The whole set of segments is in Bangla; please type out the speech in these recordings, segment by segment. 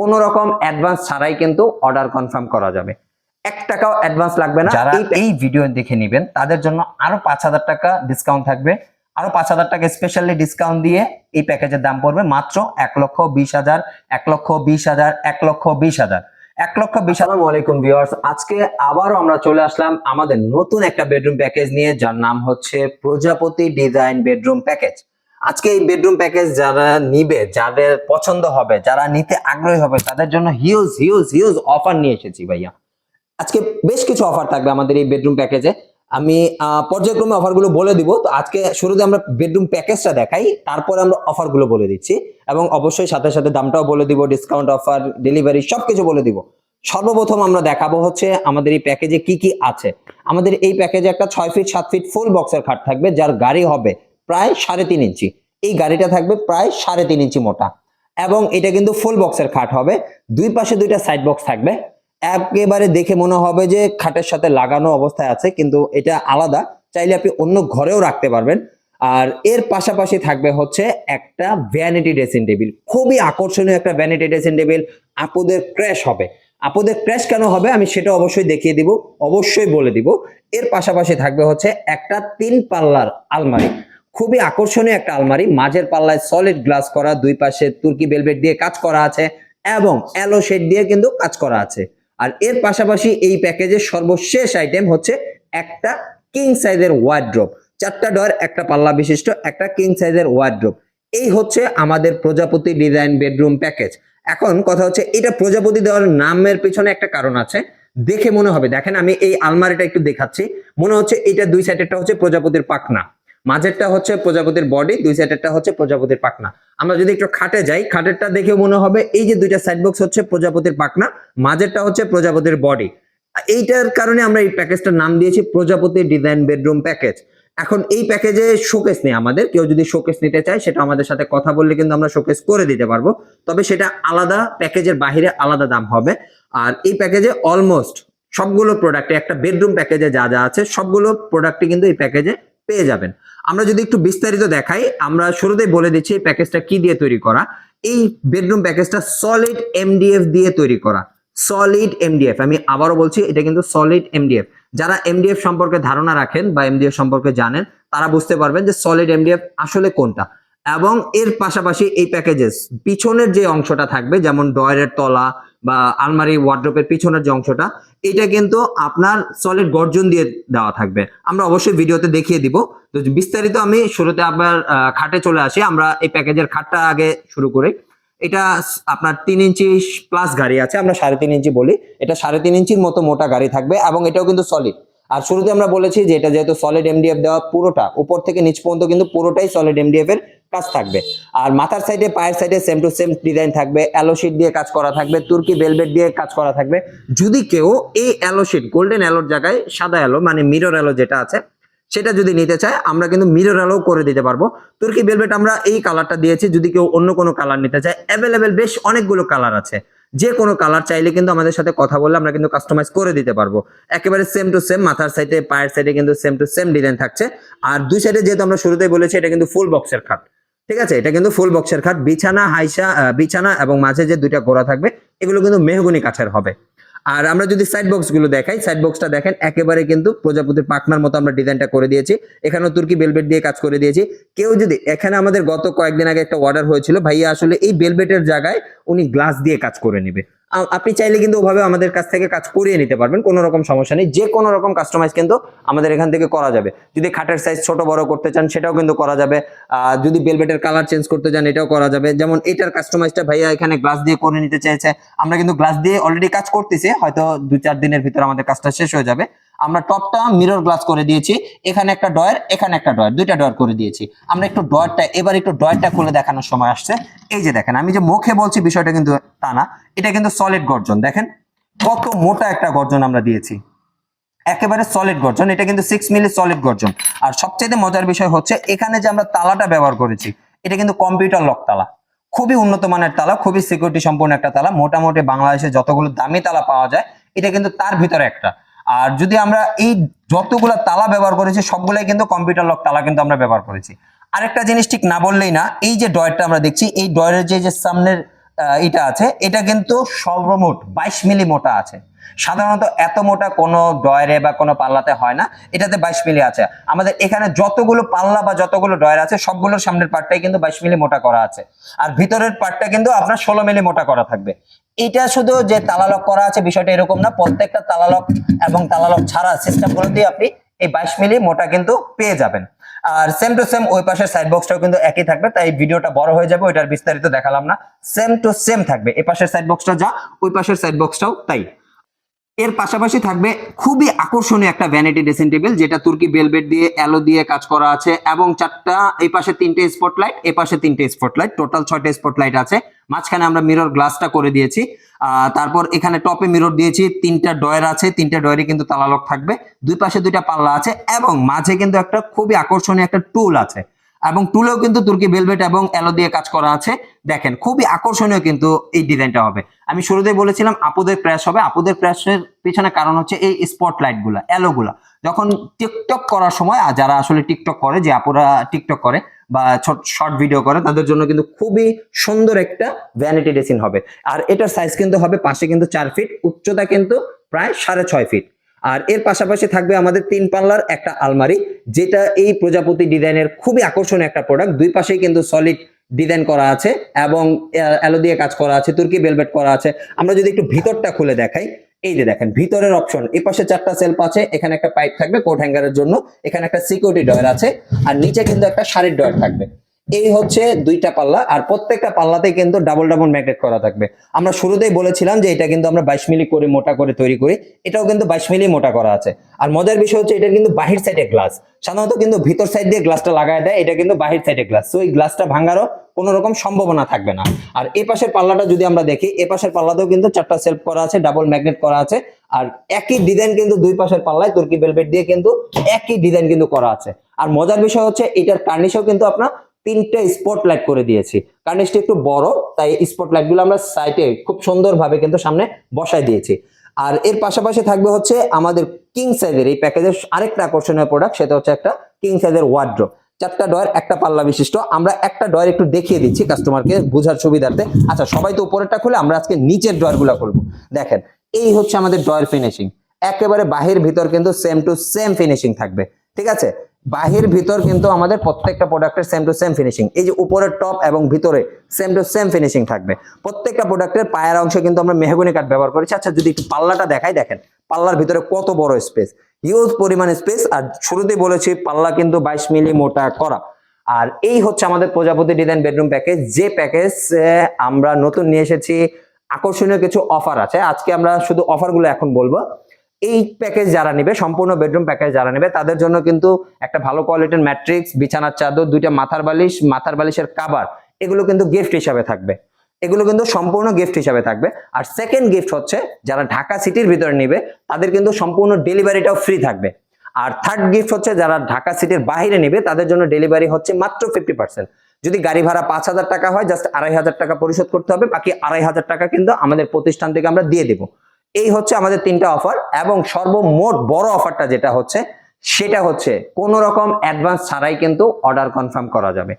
কোনো রকম অ্যাডভান্স ছাড়াই কিন্তু অর্ডার কনফার্ম করা যাবে। এক টাকাও অ্যাডভান্স লাগবে না। যারা এই ভিডিও দেখে নেবেন তাদের জন্য আরও পাঁচ হাজার টাকা ডিসকাউন্ট থাকবে। আরও পাঁচ হাজার টাকা স্পেশালি ডিসকাউন্ট দিয়ে এই প্যাকেজের দাম পড়বে মাত্র এক লক্ষ বিশ হাজার এক লক্ষ বিশ হাজার এক লক্ষ বিশ হাজার। এক লক্ষ বিশ হাজার। আসসালামু আলাইকুম ভিউয়ার্স আজকে আবারও আমরা চলে আসলাম আমাদের নতুন একটা বেডরুম প্যাকেজ নিয়ে যার নাম হচ্ছে প্রজাপতি ডিজাইন বেডরুম প্যাকেজ আজকে এই বেডরুম প্যাকেজ যারা নিবে, যাদের পছন্দ হবে, যারা নিতে আগ্রহী হবে, তাদের জন্য হিউজ হিউজ হিউজ অফার নিয়ে এসেছি ভাইয়া। আজকে বেশ কিছু অফার থাকবে আমাদের এই বেডরুম প্যাকেজে আমি পর্যায়ক্রমে অফারগুলো বলে দিব। তো আজকে শুরুতে আমরা বেডরুম প্যাকেজটা দেখাই, তারপরে আমরা অফারগুলো বলে দিচ্ছি। এবং অবশ্যই সাথে সাথে দামটাও বলে দিব ডিসকাউন্ট অফার ডেলিভারি সবকিছু বলে দিব। সর্বপ্রথম আমরা দেখাবো হচ্ছে আমাদের এই প্যাকেজে কি কি আছে। আমাদের এই প্যাকেজে একটা ছয় ফিট সাত ফিট ফুল বক্সের খাট থাকবে, যার গাড়ি হবে। প্রায় সাড়ে তিন ইঞ্চি। এই গাড়িটা থাকবে প্রায় সাড়ে তিন ইঞ্চি মোটা। এবং এটা কিন্তু ফুল বক্সের খাট হবে। দুই পাশে দুইটা সাইড বক্স থাকবে। একেবারে দেখে মনে হবে যে খাটের সাথে লাগানো অবস্থায় আছে, কিন্তু এটা আলাদা। চাইলে আপনি অন্য ঘরেও রাখতে পারবেন। আর এর পাশাপাশি থাকবে হচ্ছে একটা ভ্যানিটি ড্রেসিং টেবিল খুবই আকর্ষণীয় একটা ভ্যানিটি ড্রেসিং টেবিল আপুদের ক্র্যাশ হবে। আপুদের ক্র্যাশ কেন হবে? আমি সেটা অবশ্যই দেখিয়ে দিব, অবশ্যই বলে দিব। এর পাশাপাশি থাকবে হচ্ছে একটা তিন পাল্লার আলমারি। খুবই আকর্ষণীয় একটা আলমারি। মাঝের পাল্লায় সলিড গ্লাস করা, দুই পাশে তুর্কি বেলভেট দিয়ে কাজ করা আছে এবং অ্যালো শেড দিয়ে কিন্তু কাজ করা আছে। আর এর পাশাপাশি এই প্যাকেজের সর্বশেষ আইটেম হচ্ছে একটা কিং সাইজের ওয়ার্ড্রোপ চারটা ডর একটা পাল্লা বিশিষ্ট, একটা কিং সাইজের ওয়ার্ড্রোপ এই হচ্ছে আমাদের প্রজাপতি ডিজাইন বেডরুম প্যাকেজ এখন কথা হচ্ছে, এটা প্রজাপতি দেওয়ার নামের পিছনে একটা কারণ আছে। দেখে মনে হবে। দেখেন আমি এই আলমারিটা একটু দেখাচ্ছি। মনে হচ্ছে এটা দুই সাইডেরটা হচ্ছে প্রজাপতির পাখনা। মাঝেরটা হচ্ছে প্রজাপতির বডি দুই সাইডেরটা হচ্ছে প্রজাপতির পাখনা। আমরা যদি একটু খাটে যাই, খাটেরটা দেখে মনে হবে এই যে দুইটা সাইড বক্স হচ্ছে প্রজাপতির পাখনা, মাঝেরটা হচ্ছে প্রজাপতির বডি এইটার কারণে আমরা এই প্যাকেজটার নাম দিয়েছি প্রজাপতি ডিজাইন বেডরুম প্যাকেজ এখন এই প্যাকেজে শোকেস নেই আমাদের। কেউ যদি শোকেস নিতে চায়, সেটা আমাদের সাথে কথা বললে কিন্তু আমরা শোকেস করে দিতে পারব। তবে সেটা আলাদা প্যাকেজের বাহিরে আলাদা দাম হবে। আর এই প্যাকেজে অলমোস্ট সবগুলো প্রোডাক্টে একটা বেডরুম প্যাকেজে যা যা আছে, সবগুলো প্রোডাক্টই কিন্তু এই প্যাকেজে পেয়ে যাবেন। আমরা যদি একটু বিস্তারিত দেখাই, আমরা শুরুতেই বলে দিচ্ছি এই প্যাকেজটা কি দিয়ে তৈরি করা। এই বেডরুম প্যাকেজটা সলিড এমডিএফ দিয়ে তৈরি করা। সলিড এমডিএফ আমি আবারও বলছি, এটা কিন্তু সলিড এমডিএফ যারা এমডিএফ সম্পর্কে ধারণা রাখেন বা এমডিএফ সম্পর্কে জানেন, তারা বুঝতে পারবেন যে সলিড এমডিএফ আসলে কোনটা। এবং এর পাশাপাশি এই প্যাকেজেস পিছনের যে অংশটা থাকবে, যেমন ডয়ারের তলা বা আলমারি ওয়ার্ড্রোপের পিছনের যে অংশটা, এটা কিন্তু আপনার সলিড গর্জন দিয়ে দেওয়া থাকবে। আমরা অবশ্যই ভিডিওতে দেখিয়ে দিব। তো বিস্তারিত আমি শুরুতে আবার খাটে চলে আসি। আমরা এই প্যাকেজের খাটটা আগে শুরু করি। এটা আপনার তিন ইঞ্চি প্লাস গাড়ি আছে, আমরা সাড়ে তিন ইঞ্চি বলি। এটা সাড়ে তিন ইঞ্চির মতো মোটা গাড়ি থাকবে এবং এটাও কিন্তু সলিড আর শুরুতে আমরা বলেছি যে এটা যেহেতু সলিড এমডিএফ দেওয়া পুরোটা, উপর থেকে নিচ পর্যন্ত কিন্তু পুরোটাই সলিড এমডিএফ এর কাজ থাকবে। আর মাথার সাইডে পায়ের সাইডে সেম টু সেম ডিজাইন থাকবে। অ্যালো শিট দিয়ে কাজ করা থাকবে, তুর্কি বেলভেট দিয়ে কাজ করা থাকবে। যদি কেউ এই অ্যালো শিট গোল্ডেন অ্যালোর জায়গায় সাদা অ্যালো মানে মিরর অ্যালো যেটা আছে, সেটা যদি নিতে চায়, আমরা কিন্তু মিরর অ্যালো করে দিতে পারব। তুর্কি বেলভেট আমরা এই কালারটা দিয়েছি, যদি কেউ অন্য কোনো কালার নিতে চায় অ্যাভেলেবেল বেশ অনেকগুলো কালার আছে। যে কোনো কালার চাইলে কিন্তু আমাদের সাথে কথা বললে আমরা কিন্তু কাস্টমাইজ করে দিতে পারব। একেবারে সেম টু সেম মাথার সাইডে পায়ের সাইডে কিন্তু সেম টু সেম ডিজাইন থাকছে। আর দুই সাইডে যেহেতু আমরা শুরুতেই বলেছি, এটা কিন্তু ফুল বক্সের খাট। ঠিক আছে? এটা কিন্তু ফুল বক্সের খাট বিছানা, হাইসা বিছানা এবং মাঝে যে দুইটা গোড়া থাকবে, এগুলো কিন্তু মেহগুনি কাঠের হবে। আর আমরা যদি সাইড বক্সগুলো দেখাই সাইড বক্সটা দেখেন, একেবারে কিন্তু প্রজাপতির পাখনার মতো আমরা ডিজাইনটা করে দিয়েছি। এখানেও তুর্কি বেলবেট দিয়ে কাজ করে দিয়েছি। কেউ যদি, এখানে আমাদের গত কয়েকদিন আগে একটা অর্ডার হয়েছিল, ভাইয়া আসলে এই বেলবেটের জায়গায় উনি গ্লাস দিয়ে কাজ করে নেবে। আপনি চাইলে কিন্তু ওভাবে আমাদের কাছ থেকে কাজ করিয়ে নিতে পারবেন, কোনো রকম সমস্যা নেই, যে কোনো রকম কাস্টমাইজ কিন্তু আমাদের এখান থেকে করা যাবে। যদি খাটের সাইজ ছোট, বড় করতে চান, সেটাও কিন্তু করা যাবে। যদি বেলবেটের কালার চেঞ্জ করতে চান, এটাও করা যাবে। যেমন এটার কাস্টমাইজটা ভাইয়া এখানে গ্লাস দিয়ে করে নিতে চাইছে। আমরা কিন্তু গ্লাস দিয়ে অলরেডি কাজ করতেছি, হয়তো দু চার দিনের ভিতরে আমাদের কাজটা শেষ হয়ে যাবে। আমরা টপটা মিরর গ্লাস করে দিয়েছি, এখানে একটা ডয়ার এখানে একটা ডয়ার দুইটা ডয়ার করে দিয়েছি। আমরা একটু ডয়ারটা এবার একটু ডয়ারটা খুলে দেখানোর সময় আসছে। এই যে দেখেন, আমি যে মুখে বলছি বিষয়টা কিন্তু তা না, এটা কিন্তু সলিড গর্জন। দেখেন, কত মোটা একটা গর্জন আমরা দিয়েছি। একেবারে সলিড গর্জন, এটা কিন্তু সিক্স মিলি সলিড গর্জন। আর সবচেয়ে মজার বিষয় হচ্ছে, এখানে যে আমরা তালাটা ব্যবহার করেছি, এটা কিন্তু কম্পিউটার লক তালা। খুবই উন্নত মানের তালা, খুবই সিকিউরিটি সম্পূর্ণ একটা তালা। মোটামুটি বাংলাদেশে যতগুলো দামি তালা পাওয়া যায়, এটা কিন্তু তার ভিতরে একটা। আর যদি আমরা এই যতগুলো তালা ব্যবহার করেছি, সবগুলাই কিন্তু কম্পিউটার লক তালা কিন্তু আমরা ব্যবহার করেছি। আরেকটা জিনিস ঠিক না বললেই না, এই যে ডয়ারটা আমরা দেখছি, এই ডয়ারের যে যে সামনের এটা আছে, এটা কিন্তু সর্বমোট বাইশ মিলি মোটা আছে। সাধারণত এত মোটা কোনো ডয়ারে বা কোনো পাল্লাতে হয় না, এটাতে বাইশ মিলি আছে। আমাদের এখানে যতগুলো পাল্লা বা যতগুলো ডয়ার আছে, সবগুলোর সামনের পার্টটাই কিন্তু বাইশ মিলি মোটা করা আছে। আর ভিতরের পার্টটা কিন্তু আপনার ষোলো মিলি মোটা করা থাকবে। এটা শুধু যে তালালক করা আছে, বিষয়টা এরকম না। প্রত্যেকটা তালালক এবং তালালক ছাড়া সিস্টেমগুলো দিয়ে আপনি এই বাইশ মিলি মোটা কিন্তু পেয়ে যাবেন। আর সেম টু সেম ওই পাশের সাইড বক্সটাও কিন্তু একই থাকবে, তাই ভিডিওটা বড় হয়ে যাবে, ওইটার বিস্তারিত দেখালাম না। সেম টু সেম থাকবে। এই পাশের সাইড বক্সটা যা, ওই পাশের সাইড বক্সটাও তাই। এর পাশাপাশি থাকবে খুবই আকর্ষণীয় একটা ভ্যানিটি ড্রেসিং টেবিল যেটা তুর্কি বেলবেট দিয়ে অ্যালো দিয়ে কাজ করা আছে, এবং চারটা, এই পাশে তিনটে স্পটলাইট এই পাশে তিনটে স্পটলাইট টোটাল ছয়টা স্পটলাইট আছে। মাঝখানে আমরা মিরর গ্লাসটা করে দিয়েছি তারপর এখানে টপে মিরর দিয়েছি, তিনটা ডয়ার আছে, তিনটা ডয়ারে কিন্তু তালালক থাকবে, দুই পাশে দুইটা পাল্লা আছে, এবং মাঝে কিন্তু একটা খুবই আকর্ষণীয় একটা টুল আছে। এবং টুলেও কিন্তু তুর্কি ভেলভেট এবং অ্যালো দিয়ে কাজ করা আছে। দেখেন, খুবই আকর্ষণীয় কিন্তু এই ডিজাইনটা হবে। আমি শুরুতেই বলেছিলাম, আপুদের ক্র্যাশ হবে। আপুদের ক্র্যাশের পিছনে কারণ হচ্ছে এই স্পটলাইটগুলা অ্যালো গুলা। যখন টিকটক করার সময়, আর যারা আসলে টিকটক করে, যে আপুরা টিকটক করে বা শর্ট ভিডিও করে, তাদের জন্য কিন্তু খুবই সুন্দর একটা ভ্যানিটি ড্রেসিং হবে। আর এটার সাইজ কিন্তু হবে, পাশে কিন্তু চার ফিট উচ্চতা কিন্তু প্রায় সাড়ে ছয় ফিট আর এর পাশাপাশি থাকবে আমাদের তিন পাল্লার একটা আলমারি, যেটা এই প্রজাপতি ডিজাইনের খুবই আকর্ষণীয় একটা প্রোডাক্ট দুই পাশেই কিন্তু সলিড ডিজাইন করা আছে এবং অ্যালো দিয়ে কাজ করা আছে, তুর্কি বেলভেট করা আছে। আমরা যদি একটু ভিতরটা খুলে দেখাই, এই যে দেখেন, ভিতরের অপশন এই পাশে চারটা সেলফ আছে, এখানে একটা পাইপ থাকবে কোট হ্যাঙ্গারের জন্য, এখানে একটা সিকিউরিটি ডয়ার আছে, আর নিচে কিন্তু একটা শাড়ির ডয়ার থাকবে। এই হচ্ছে দুইটা পাল্লা আর প্রত্যেকটা পাল্লাতে কিন্তু ডাবল ডাবল ম্যাগনেট করা থাকবে। আমরা শুরুতেই বলেছিলাম যে এটা কিন্তু আমরা বাইশ মিলি করে মোটা করে তৈরি করি, এটাও কিন্তু বাইশ মিলি মোটা করা আছে। আর মজার বিষয় হচ্ছে এটা কিন্তু বাহির সাইডে গ্লাস সাধারণত কিন্তু ভিতর সাইড দিয়ে গ্লাসটা লাগায় দেয়, এটা কিন্তু বাহির সাইডে গ্লাস তো এই গ্লাসটা ভাঙারও কোনো রকম সম্ভাবনা থাকবে না। আর এই পাশের পাল্লাটা যদি আমরা দেখি, এ পাশের পাল্লাতেও কিন্তু চারটা সেলফ করা আছে ডাবল ম্যাগনেট করা আছে। আর একই ডিজাইন কিন্তু দুই পাশের পাল্লায় তুর্কি বেলভেট দিয়ে কিন্তু একই ডিজাইন কিন্তু করা আছে। আর মজার বিষয় হচ্ছে এটার কার্নিশও কিন্তু আপনার তিনটা স্পট লাইট করে দিয়েছি। কার্নিশটা একটু বড়, তাই স্পট লাইটগুলো আমরা সাইটে খুব সুন্দরভাবে কিন্তু সামনে বসায় দিয়েছি। আর এর পাশাপাশি থাকবে হচ্ছে আমাদের কিং সাইজের এই প্যাকেজের আরেকটা আকর্ষণীয় প্রোডাক্ট সেটা হচ্ছে একটা কিং সাইজের ওয়ার্ড্রো চারটা ডয়ার একটা পাল্লা বিশিষ্ট। আমরা একটা ডয়ার একটু দেখিয়ে দিচ্ছি কাস্টমারকে বোঝার সুবিধার্থে। আচ্ছা সবাই তো উপরেরটা খুলে, আমরা আজকে নিচের ডয়ারগুলা খুলবো। দেখেন, এই হচ্ছে আমাদের ডয়ার ফিনিশিং একেবারে বাহির, ভিতর কিন্তু সেম টু সেম ফিনিশিং থাকবে। ঠিক আছে? বাহির ভিতর কিন্তু আমাদের প্রত্যেকটা প্রোডাক্টের সেম টু সেম ফিনিশিং এই যে উপরের টপ এবং ভিতরে সেম টু সেম ফিনিশিং থাকবে। প্রত্যেকটা প্রোডাক্টের পায়ের অংশে কিন্তু আমরা মেহগুনি কাঠ ব্যবহার করেছি। আচ্ছা যদি একটু পাল্লাটা দেখাই, দেখেন, পাল্লার ভিতরে কত বড় স্পেস হিউজ পরিমাণ স্পেস আর শুরুতেই বলেছি, পাল্লা কিন্তু বাইশ মিলি মোটা করা। আর এই হচ্ছে আমাদের প্রজাপতি ডিজাইন বেডরুম প্যাকেজ যে প্যাকেজ আমরা নতুন নিয়ে এসেছি। আকর্ষণীয় কিছু অফার আছে। আজকে আমরা শুধু অফারগুলো এখন বলব। এই প্যাকেজ যারা নেবে, সম্পূর্ণ বেডরুম প্যাকেজ যারা নেবে, তাদের জন্য কিন্তু একটা ভালো কোয়ালিটির ম্যাট্রিক্স বিছানার চাদর, দুইটা মাথার বালিশ, মাথার বালিশের কাবার এগুলো কিন্তু গিফট হিসাবে থাকবে। এগুলো কিন্তু সম্পূর্ণ গিফট হিসাবে থাকবে। আর সেকেন্ড গিফট হচ্ছে, যারা ঢাকা সিটির ভিতরে নেবে, তাদের কিন্তু সম্পূর্ণ ডেলিভারিটাও ফ্রি থাকবে। আর থার্ড গিফট হচ্ছে, যারা ঢাকা সিটির বাইরে নেবে, তাদের জন্য ডেলিভারি হচ্ছে মাত্র ফিফটি পার্সেন্ট যদি গাড়ি ভাড়া পাঁচ হাজার টাকা হয় জাস্ট আড়াই হাজার টাকা পরিশোধ করতে হবে, বাকি আড়াই হাজার টাকা কিন্তু আমাদের প্রতিষ্ঠান থেকে আমরা দিয়ে দেবো। এই হচ্ছে আমাদের তিনটা অফার এবং সর্বমোট বড় অফারটা যেটা হচ্ছে, সেটা হচ্ছে কোনো রকম অ্যাডভান্স ছাড়াই কিন্তু অর্ডার কনফার্ম করা যাবে।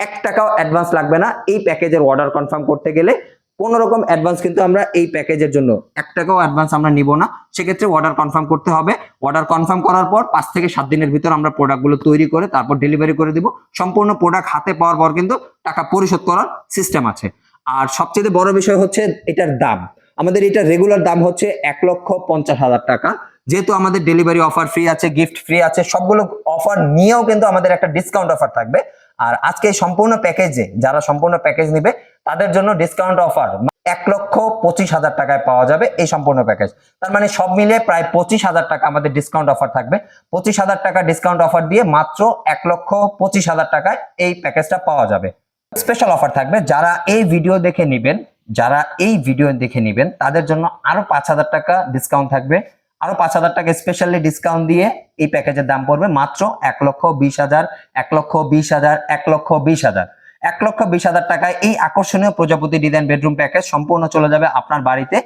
এক টাকাও অ্যাডভান্স লাগবে না, এই প্যাকেজের অর্ডার কনফার্ম করতে গেলে কোনো রকম অ্যাডভান্স কিন্তু আমরা এই প্যাকেজের জন্য এক টাকাও অ্যাডভান্স আমরা নিব না। সেক্ষেত্রে অর্ডার কনফার্ম করতে হবে। অর্ডার কনফার্ম করার পর পাঁচ থেকে সাত দিনের ভিতর আমরা প্রোডাক্টগুলো তৈরি করে তারপর ডেলিভারি করে দিব। সম্পূর্ণ প্রোডাক্ট হাতে পাওয়ার পর কিন্তু টাকা পরিশোধ করার সিস্টেম আছে। আর সবচেয়ে বড় বিষয় হচ্ছে এটার দাম। আমাদের এটা রেগুলার দাম হচ্ছে এক লক্ষ পঞ্চাশ হাজার টাকা। যেহেতু আমাদের ডেলিভারি অফার ফ্রি আছে গিফট ফ্রি আছে, সবগুলো অফার নিয়েও কিন্তু আমাদের একটা ডিসকাউন্ট অফার থাকবে। আর আজকে সম্পূর্ণ প্যাকেজে যারা সম্পূর্ণ প্যাকেজ নিবে, তাদের জন্য ডিসকাউন্ট অফার এক লক্ষ পঁচিশ হাজার টাকায় পাওয়া যাবে এই সম্পূর্ণ প্যাকেজ তার মানে সব মিলিয়ে প্রায় পঁচিশ হাজার টাকা আমাদের ডিসকাউন্ট অফার থাকবে। পঁচিশ হাজার টাকা ডিসকাউন্ট অফার দিয়ে মাত্র এক লক্ষ পঁচিশ হাজার টাকায় এই প্যাকেজটা পাওয়া যাবে। স্পেশাল অফার থাকবে। যারা এই ভিডিও দেখে নেবেন যারা এই ভিডিও দেখে নেবেন, তাদের জন্য আরও পাঁচ হাজার টাকা ডিসকাউন্ট থাকবে। আরও পাঁচ হাজার টাকা স্পেশালি ডিসকাউন্ট দিয়ে এই প্যাকেজের দাম পড়বে মাত্র এক লক্ষ বিশ হাজার, এক লক্ষ বিশ হাজার, এক লক্ষ বিশ হাজার। এক লক্ষ বিশ হাজার টাকায় এই আকর্ষণীয় প্রজাপতি ডিজাইন বেডরুম প্যাকেজ সম্পূর্ণ চলে যাবে আপনার বাড়িতে।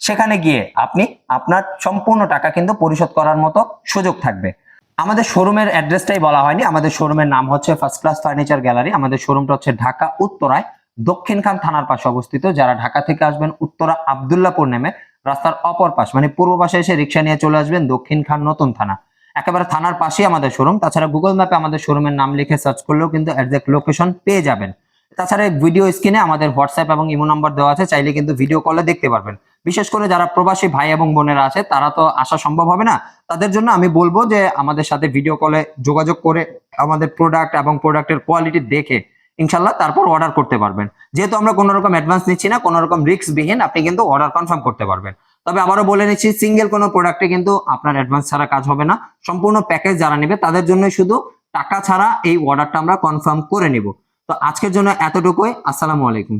সেখানে গিয়ে আপনি আপনার সম্পূর্ণ টাকা কিন্তু পরিশোধ করার মতো সুযোগ থাকবে। আমাদের শোরুমের অ্যাড্রেসটাই বলা হয়নি। আমাদের শোরুমের নাম হচ্ছে ফার্স্ট ক্লাস ফার্নিচার গ্যালারি আমাদের শোরুমটা হচ্ছে ঢাকা উত্তরায় দক্ষিণ খান থানার পাশে অবস্থিত, যারা ঢাকা থেকে আসবেন উত্তরা আবদুল্লাপুর নেমে, রাস্তার অপর পাশ মানে পূর্ব পাশে এসে রিক্সা নিয়ে চলে আসবেন দক্ষিণ খান নতুন থানা। একেবারে থানার পাশেই আমাদের শোরুম তাছাড়া গুগল ম্যাপে আমাদের শোরুমের নাম লিখে সার্চ করলেও কিন্তু একজ্যাক্ট লোকেশন পেয়ে যাবেন। তাছাড়া ভিডিও স্ক্রিনে আমাদের হোয়াটসঅ্যাপ এবং ইমো নাম্বার দেওয়া আছে, চাইলে কিন্তু ভিডিও কলে দেখতে পারবেন। বিশেষ করে যারা প্রবাসী ভাই এবং বোনেরা আছে, তারা তো আসা সম্ভব হবে না। তাদের জন্য আমি বলব যে আমাদের সাথে ভিডিও কলে যোগাযোগ করে আমাদের প্রোডাক্ট এবং প্রোডাক্টের কোয়ালিটি দেখে ইনশাল্লাহ তারপর অর্ডার করতে পারবেন। যেহেতু আমরা কোনো রকম অ্যাডভান্স নিচ্ছি না, কোনো রকম রিস্ক বিহীন, আপনি কিন্তু অর্ডার কনফার্ম করতে পারবেন। তবে আবারও বলে নিচ্ছি সিঙ্গেল কোনো প্রোডাক্টে কিন্তু আপনার অ্যাডভান্স ছাড়া কাজ হবে না। সম্পূর্ণ প্যাকেজ যারা নেবে, তাদের জন্য শুধু টাকা ছাড়া এই অর্ডারটা আমরা কনফার্ম করে নিব। তো আজকের জন্য এতটুকুই। আসসালামু আলাইকুম।